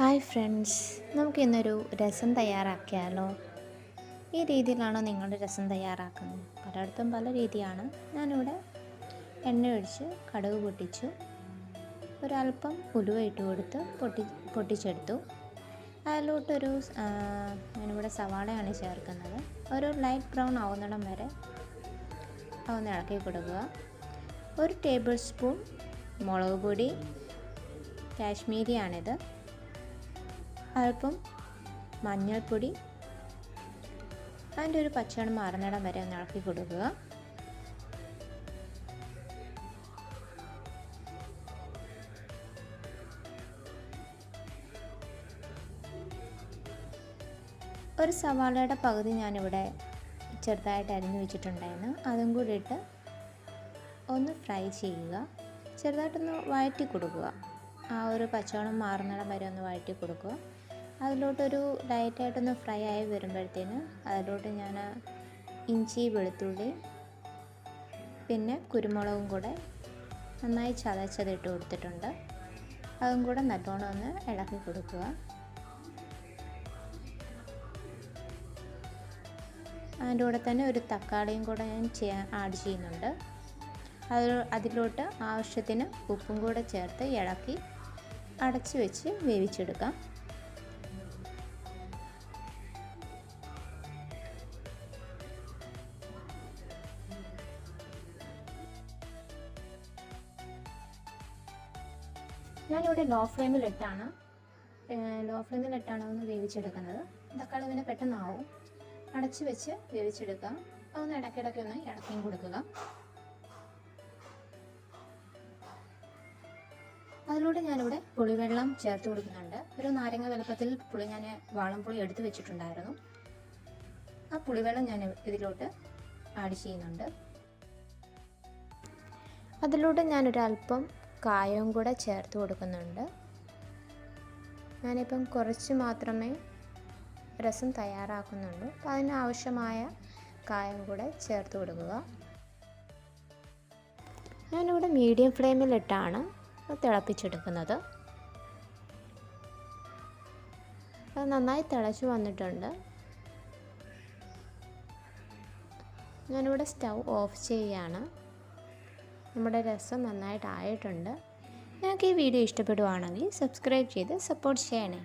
Hi friends നമുക്കിന്നൊരു രസം തയ്യാറാക്കിയാലോ? ഈ രീതിയിലാണോ നിങ്ങൾ രസം തയ്യാറാക്കുന്നത്? പലയിടത്തും പല രീതിയാണ്. ഞാനിവിടെ എണ്ണ ഒഴിച്ച് കടുക് പൊട്ടിച്ചു. ഒരല്പം ഉലുവ ഇട്ട് കൊടുത്ത് പൊട്ടി പൊട്ടിച്ചെടുത്തു. അതിലോട്ടൊരു ഞാനിവിടെ സവാളയാണ് ചേർക്കുന്നത്. ഒരു ലൈറ്റ് ബ്രൗൺ ആവുന്നിടം വരെ ഒന്ന് ഇളക്കി കൊടുക്കുക. ഒരു ടേബിൾ സ്പൂൺ മുളക് പൊടി കാശ്മീരിയാണിത്. അല്പം മഞ്ഞൾപ്പൊടി അതിന്റെ ഒരു പച്ചമണം മാറുന്നിടം വരെ ഒന്ന് ഇളക്കി കൊടുക്കുക. ഒരു സവാളയുടെ പകുതി ഞാനിവിടെ ചെറുതായിട്ട് അരിഞ്ഞു വെച്ചിട്ടുണ്ടായിരുന്നു. അതും കൂടി ഇട്ട് ഒന്ന് ഫ്രൈ ചെയ്യുക. ചെറുതായിട്ടൊന്ന് വഴറ്റി കൊടുക്കുക. ആ ഒരു പച്ചവളം മാറുന്നിടം വരെ ഒന്ന് വഴറ്റി കൊടുക്കുക. അതിലോട്ടൊരു ലൈറ്റായിട്ടൊന്ന് ഫ്രൈ ആയി വരുമ്പോഴത്തേന് അതിലോട്ട് ഞാൻ ഇഞ്ചി വെളുത്തുള്ളി പിന്നെ കുരുമുളകും കൂടെ നന്നായി ചതച്ചതിട്ട് കൊടുത്തിട്ടുണ്ട്. അതും കൂടെ നല്ലോണം ഒന്ന് ഇളക്കി കൊടുക്കുക. അതിന്റെ കൂടെ തന്നെ ഒരു തക്കാളിയും കൂടെ ഞാൻ ചെയ്യാൻ ആഡ് ചെയ്യുന്നുണ്ട്. അത് അതിലോട്ട് ആവശ്യത്തിന് ഉപ്പും കൂടെ ചേർത്ത് ഇളക്കി അടച്ചു വെച്ച് വേവിച്ചെടുക്കാം. ഞാനിവിടെ ലോ ഫ്ലെയിമിലിട്ടാണ് ലോ ഫ്ലെയിമിലിട്ടാണ് ഒന്ന് വേവിച്ചെടുക്കുന്നത്. തക്കാളി പിന്നെ പെട്ടെന്നാവും. അടച്ച് വെച്ച് വേവിച്ചെടുക്കാം. ഒന്ന് ഇടയ്ക്കിടയ്ക്ക് ഒന്ന് ഇളക്കിയും കൊടുക്കുക. അതിലൂടെ ഞാനിവിടെ പുളിവെള്ളം ചേർത്ത് കൊടുക്കുന്നുണ്ട്. ഒരു നാരങ്ങ വലുപ്പത്തിൽ പുളി ഞാൻ വാളംപുളി എടുത്തു വെച്ചിട്ടുണ്ടായിരുന്നു. ആ പുളിവെള്ളം ഞാൻ ഇതിലോട്ട് ആഡ് ചെയ്യുന്നുണ്ട്. അതിലൂടെ ഞാനൊരല്പം കായവും കൂടെ ചേർത്ത് കൊടുക്കുന്നുണ്ട്. ഞാനിപ്പം കുറച്ച് മാത്രമേ രസം തയ്യാറാക്കുന്നുള്ളൂ. അപ്പോൾ അതിനാവശ്യമായ കായം കൂടെ ചേർത്ത് കൊടുക്കുക. ഞാനിവിടെ മീഡിയം ഫ്ലെയിമിലിട്ടാണ് തിളപ്പിച്ചെടുക്കുന്നത്. അത് നന്നായി തിളച്ച് വന്നിട്ടുണ്ട്. ഞാനിവിടെ സ്റ്റൗ ഓഫ് ചെയ്യുകയാണ് നമ്മുടെ രസം നന്നായിട്ട് ആയിട്ടുണ്ട് നിങ്ങൾക്ക് ഈ വീഡിയോ ഇഷ്ടപ്പെടുവാണെങ്കിൽ സബ്സ്ക്രൈബ് ചെയ്ത് സപ്പോർട്ട് ചെയ്യണേ.